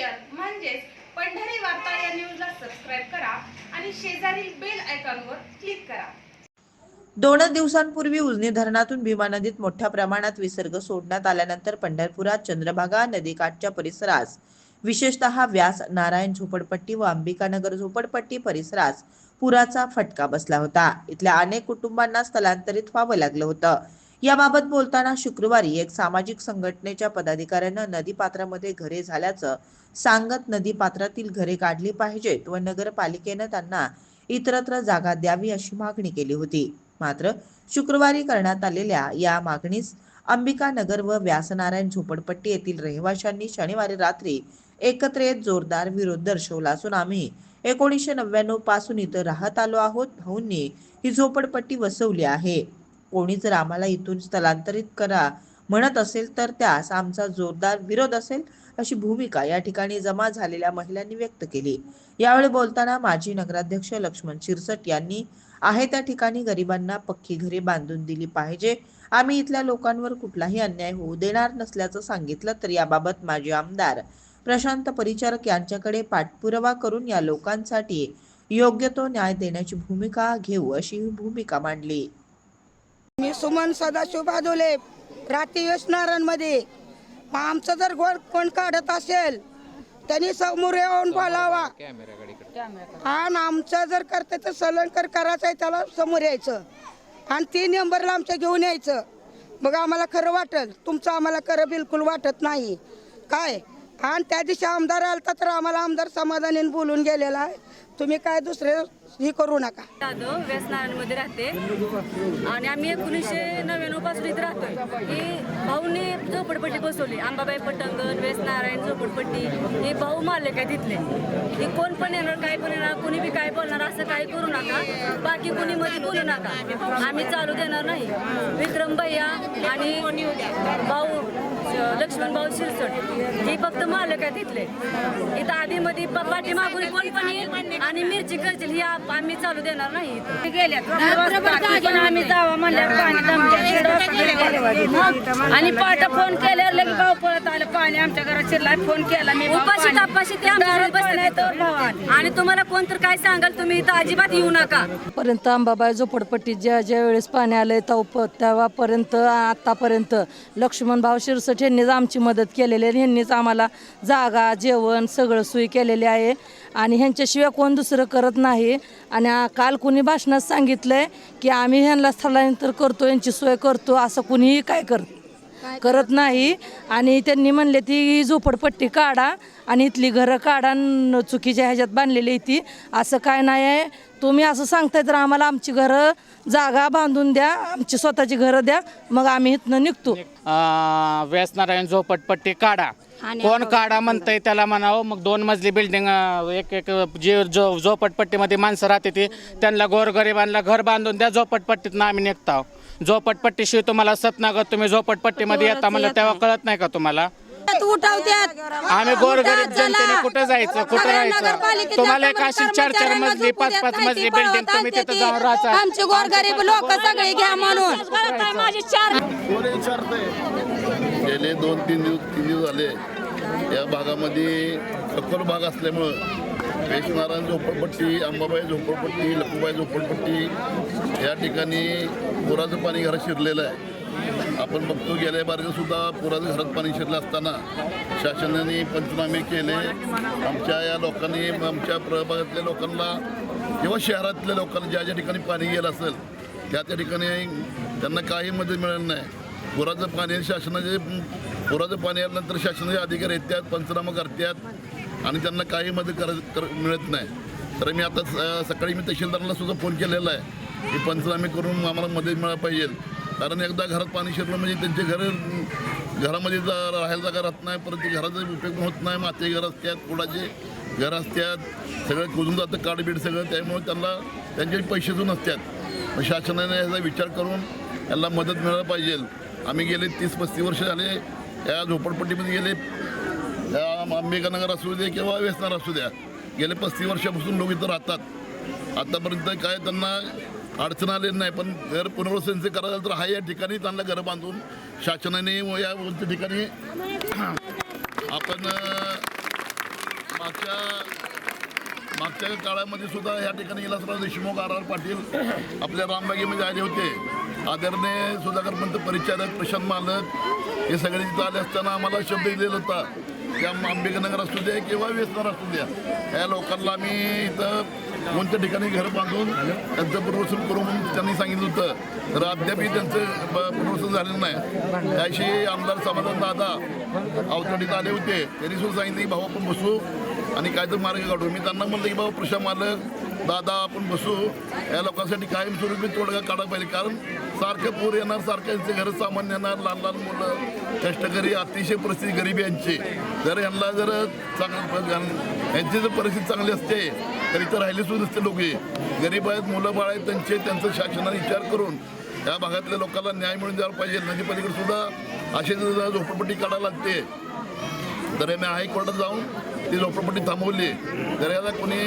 Share म्हणजेच पंढरी वार्ता या न्यूजला सबस्क्राईब करा आणि शेजारील बेल आयकॉनवर क्लिक करा. दोनच दिवसांपूर्वी उजनी धरणातून भीमा नदीत मोठ्या प्रमाणात विसर्ग सोडण्यात आल्यानंतर पंढरपुरात चंद्रभागा नदीकाठच्या परिसरास विशेषतः व्यास नारायण झोपडपट्टी व अंबिकानगर झोपडपट्टी परिसरास पुराचा फटका बसला होता. इथल्या अनेक कुटुंबांना स्थलांतरित व्हावं लागलं होतं. याबाबत बोलताना शुक्रवारी एक सामाजिक संघटनेच्या पदाधिकाऱ्यानं नदीपात्रामध्ये घरे झाल्याचं सांगत नदीपात्रातील घरे काढली पाहिजेत व नगरपालिकेनं त्यांना इतरत्र जागा द्यावी अशी मागणी केली होती. मात्र शुक्रवारी करण्यात आलेल्या या मागणीस अंबिका नगर व व्यासनारायण झोपडपट्टी येथील रहिवाशांनी शनिवारी रात्री एकत्र येत जोरदार विरोध दर्शवला असून आम्ही एकोणीसशे नव्याण्णवपासून इथं राहत आलो आहोत. भाऊंनी ही झोपडपट्टी वसवली आहे. कोणी जर आम्हाला इथून स्थलांतरित करा म्हणत असेल तर त्यास आमचा जोरदार विरोध असेल अशी भूमिका या ठिकाणी जमा झालेल्या महिलांनी व्यक्त केली. यावेळी बोलताना माजी नगराध्यक्ष लक्ष्मण शिरसट यांनी आहे त्या ठिकाणी गरिबांना पक्की घरे बांधून दिली पाहिजे. आम्ही इथल्या लोकांवर कुठलाही अन्याय होऊ देणार नसल्याचं सांगितलं तर याबाबत माजी आमदार प्रशांत परिचारक यांच्याकडे पाठपुरावा करून या लोकांसाठी योग्य तो न्याय देण्याची भूमिका घेऊ अशी भूमिका मांडली. मी सुमन सदाशिव बाजोले रात्री मध्ये आमचं जर गोड कोण काढत असेल त्यांनी समोर येऊन बोलावा. आणि आमचं जर करते तर सलंकर करायचं आहे त्याला समोर यायचं. आणि तीन नंबरला आमच्या घेऊन यायचं. मग आम्हाला खरं वाटेल. तुमचं आम्हाला खरं बिलकुल वाटत नाही. काय? आणि त्या दिवशी आमदार आलता तर आम्हाला आमदार समाधानीने बोलून गेलेला आहे. तुम्ही काय दुसरे ही करू नका. जाधव व्यसनारायणमध्ये राहते. आणि आम्ही एकोणीसशे नव्याण्णवपासून इथे राहतोय. ही भाऊने झोपडपट्टी बसवली. अंबाबाई पटंगण व्यसनारायण झोपडपट्टी. हे भाऊ मालक आहे तिथले हे कोण पण येणार काय पण येणार कोणी बी काय बोलणार असं काही करू नका. बाकी कोणी मध्ये बोलू नका. आम्ही चालू देणार नाही. विक्रम भैया आणि भाऊ लक्ष्मण भाऊ शिरसट. हे फक्त मालक आहे तिथले इथं आधी मध्ये पाठी मागून कोण पण येईल आणि मिरची करतील ही आप- आम्ही चालू देणार नाही आम्ही जावा म्हणल्यावर पाणी आणि पाठ फोन केल्यावर लगेच भाऊ पळत आलं पाणी आमच्या घरात शिरला फोन केला मी उपाशी तापाशी ते आणि तुम्हाला कोण तर काय सांगाल तुम्ही इथं अजिबात येऊ नका. पर्यंत अंबाबाई झोपडपट्टीत ज्या ज्या वेळेस पाणी आलंय तेव्हापर्यंत आतापर्यंत लक्ष्मण भाऊ शिरसट यांनीच आमची मदत केलेली आहे ह्यांनीच आम्हाला जागा जेवण सगळं सोयी केलेली आहे. आणि ह्यांच्याशिवाय कोण दुसरं करत नाही. आणि काल कुणी भाषणात सांगितलंय की आम्ही ह्यांना स्थलांतर करतो यांची सोय करतो असं कुणीही काय करत करत नाही. आणि त्यांनी म्हणले ती झोपडपट्टी काढा आणि इथली घरं काढा न चुकीच्या ह्याच्यात बांधलेली ती. असं काय नाही आहे. तुम्ही असं सांगताय तर आम्हाला आमची घरं जागा बांधून द्या. आमची स्वतःची घरं द्या. मग आम्ही इथनं निघतो. व्यसनारायण झोपटपट्टी काढा. कोण काढा म्हणतंय त्याला म्हणावं. मग दोन मजली बिल्डिंग एक एक जे जो झोपटपट्टीमध्ये माणसं राहते ती त्यांना गोरगरिबांना घर बांधून द्या. झोपटपट्टीतनं आम्ही निघतो. झोपटपट्टीशिवाय तुम्हाला सतनागत तुम्ही झोपटपट्टीमध्ये येता म्हणलं तेव्हा कळत नाही का तुम्हाला? आम्ही गोरगरीब जनतेने कुठं जायचं? कुठं राहायचं? तुम्हाला एक अशी चार चार मजली पाच पाच मजली बिल्डिंग तुम्ही तिथं जाऊन राहता. आमचे गोरगरीब लोक सगळे घ्या म्हणून. गेले दोन तीन दिवस तीन दिवस झाले. या भागामध्ये सखोल भाग असल्यामुळं वेशनारायण झोपडपट्टी अंबाबाई झोपडपट्टी लखुबाई झोपडपट्टी या ठिकाणी पुराचं पाणी घरात शिरलेलं आहे. आपण बघतो गेल्या बारीचं सुद्धा पुराचं घरात पाणी शिरलं असताना शासनाने पंचनामे केले. आमच्या या लोकांनी आमच्या प्रभागातल्या लोकांना किंवा शहरातल्या लोकांना ज्या ज्या ठिकाणी पाणी गेलं असेल त्या त्या ठिकाणी त्यांना काही मदत मिळाली नाही. पुराचं पाणी शासनाचे पुराचं पाणी आल्यानंतर शासनाचे अधिकारी येतात पंचनामा करतात. आणि त्यांना काही मदत कर कर मिळत नाही. तर मी आता स- सकाळी मी तहसीलदारांना सुद्धा फोन केलेला आहे की पंचनामे करून आम्हाला मदत मिळायला पाहिजे. कारण एकदा घरात पाणी शिरलं म्हणजे त्यांचे घर घरामध्ये जा- राहायला जागा राहत नाही परत ते घराचा उपयोग होत नाही माते घर असतात कुडाचे घर असतात सगळं कुजून जातं काडबीड सगळं त्यामुळे त्यांना त्यांचे पैसे जो नसतात. मग शासनाने याचा विचार करून याला मदत मिळायला पाहिजे. आम्ही गेले तीस पस्तीस वर्ष झाले या झोपडपट्टीमध्ये गेले या अंबेकानगर असू दे किंवा वेसनार असू द्या गेले पस्तीस वर्षापासून लोक इथं राहतात. आतापर्यंत काय त्यांना अडचण आलेली नाही पण घर पुनर्वसनचे करायला तर हा या ठिकाणी त्यांना घरं बांधून शासनाने व या ठिकाणी आपण मागच्या मागच्या काळामध्ये सुद्धा या ठिकाणी विलासराव देशमुख आर आर पाटील आपल्या रामबागेमध्ये आले होते. आदरणीय सुधाकर पंत परिचारक प्रशांत मालक हे सगळे तिथं आले असताना आम्हाला शब्द दिलेला होता त्या आंबेडकर असू द्या किंवा वेसनार असू द्या या लोकांना आम्ही इथं कोणत्या ठिकाणी घर बांधून त्यांचं पुनर्वसन करू म्हणून त्यांनी सांगितलं होतं. तर अद्यापही त्यांचं ब- पुनर्वसन झालेलं नाही. त्याशी आमदार समाधान दादा अवतडीत आले होते. त्यांनी सुद्धा सांगितलं की भाऊ आपण बसू आणि काय तर मार्ग काढू. मी त्यांना म्हणलं की बाबा प्रशा मालक दादा आपण बसू. या लोकांसाठी कायमस्वरूपी तोडगा काढा पाहिजे. कारण सारखं पूर येणार सारखं यांचे घरं सामान्य येणार. लहान लहान मुलं कष्टकरी अतिशय परिस्थिती गरिबी यांची. जर यांना जर चांगलं यांची जर परिस्थिती चांगली असते तर इथं राहिले सुद्धा नसते लोक गरीब आहेत मुलं बाळ आहेत त्यांचे त्यांचं शासनाने विचार करून या भागातल्या लोकांना न्याय मिळून द्यायला पाहिजे. नदीपलीकडे सुद्धा असे झोपडपट्टी काढायला लागते तर मी हायकोर्टात जाऊन ती झोपडपट्टी थांबवली. तर याला कोणी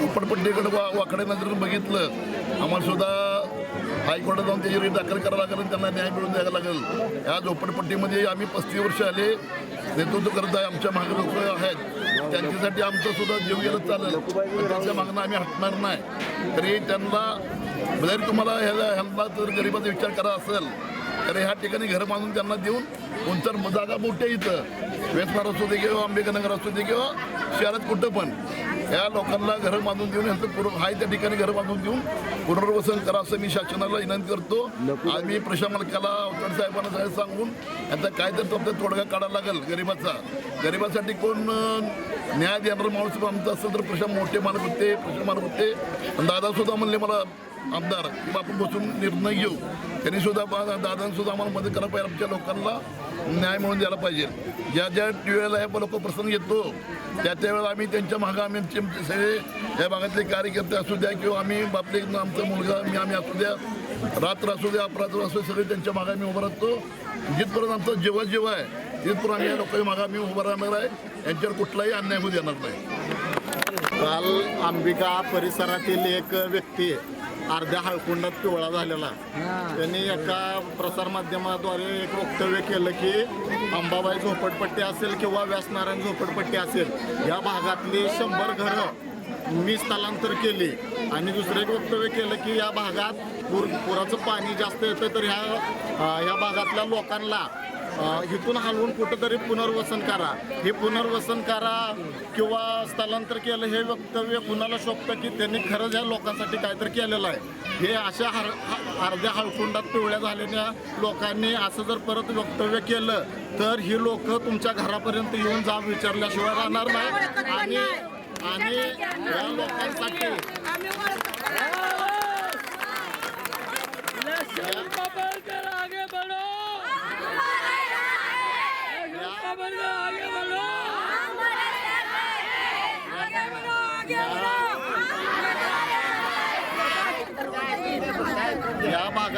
झोपडपट्टीकडे वा वाकडे नजरेनं बघितलं आम्हाला सुद्धा हायकोर्टात जाऊन त्याची रिट दाखल करावं लागेल आणि त्यांना न्याय मिळून द्यायला लागेल. या झोपडपट्टीमध्ये आम्ही पस्तीस वर्ष आले. नेतृत्व करत आहे आमच्या मागे लोक आहेत. त्यांच्यासाठी आमचं सुद्धा जीव गेलं चालेल. पण त्यांच्या मागणं आम्ही हटणार नाही. तरी त्यांना जर तुम्हाला ह्याला ह्यांना जर गरिबाचा विचार करा असेल तर ह्या ठिकाणी घर बांधून त्यांना देऊन उंचर जागा मोठ्या इथं. वेसनार असू दे किंवा आंबेडकर असू दे किंवा शहरात कुठं पण. या लोकांना घरं बांधून देऊन यांचं पुर हाय त्या ठिकाणी घरं बांधून देऊन पुनर्वसन करा असं मी शासनाला विनंती करतो. आम्ही प्रशामलकाला अवतड साहेबांना साहेब सांगून यांचा काय तर तुमचा तोडगा काढायला लागेल गरिबाचा. गरिबासाठी कोण न्याय देणारा माणूस आमचं असेल तर प्रशांत मोठे मानत होते प्रशांत मानत होते. आणि म्हणले मला आमदार किंवा आपण बसून निर्णय घेऊ. त्यांनी सुद्धा दादांनी सुद्धा आम्हाला मदत करायला पाहिजे आमच्या लोकांना न्याय मिळून द्यायला पाहिजे. ज्या ज्या वेळेला हे लोक प्रसंग येतो त्या त्यावेळेला आम्ही त्यांच्या मागं आम्ही आमचे सगळे या भागातले कार्यकर्ते असू द्या किंवा आम्ही बापले आमचा मुलगा मी आम्ही असू द्या रात्र असू द्या अपरात्र असू सगळे त्यांच्या मागं आम्ही उभं राहतो. जिथपर्यंत आमचा जेव्हा जेव्हा आहे तिथपर्यंत आम्ही या लोकांच्या मागं आम्ही उभं राहणार आहे. यांच्यावर कुठलाही अन्याय होऊ देणार नाही. काल अंबिका परिसरातील एक व्यक्ती अर्ध्या हळकुंडात पिवळा झालेला. त्यांनी एका प्रसारमाध्यमाद्वारे एक वक्तव्य केलं की अंबाबाई झोपडपट्टी असेल किंवा व्यासनारायण झोपडपट्टी असेल या भागातली शंभर घरं मी स्थलांतर केली. आणि दुसरं एक वक्तव्य केलं की या भागात पूर पुराचं पाणी जास्त येतं तर ह्या ह्या भागातल्या लोकांना इथून हलवून कुठंतरी पुनर्वसन करा. हे पुनर्वसन करा किंवा स्थलांतर केलं हे वक्तव्य कुणाला शोभतं की त्यांनी खरंच या लोकांसाठी काहीतरी केलेलं आहे. हे अशा हर अर्ध्या हळकुंडात पिवळ्या झालेल्या लोकांनी असं जर परत वक्तव्य केलं तर ही लोक तुमच्या घरापर्यंत येऊन जाब विचारल्याशिवाय राहणार नाही. आणि आणि या लोकांसाठी या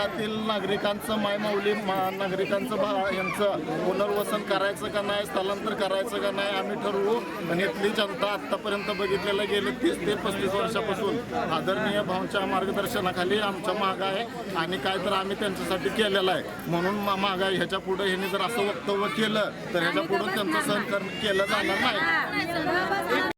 भागातील नागरिकांचं मायमाऊली मा- नागरिकांचं भा यांचं पुनर्वसन करायचं का नाही स्थलांतर करायचं का नाही आम्ही ठरवू. आणि इथली जनता आत्तापर्यंत बघितलेलं गेले तीस ते पस्तीस वर्षापासून आदरणीय भाऊंच्या मार्गदर्शनाखाली आमच्या माग आहे आणि काय तर आम्ही त्यांच्यासाठी केलेलं आहे. म्हणून माग आहे. ह्याच्या पुढे ह्यांनी जर असं वक्तव्य केलं तर ह्याच्या पुढे त्यांचं सहन केलं जाणार नाही.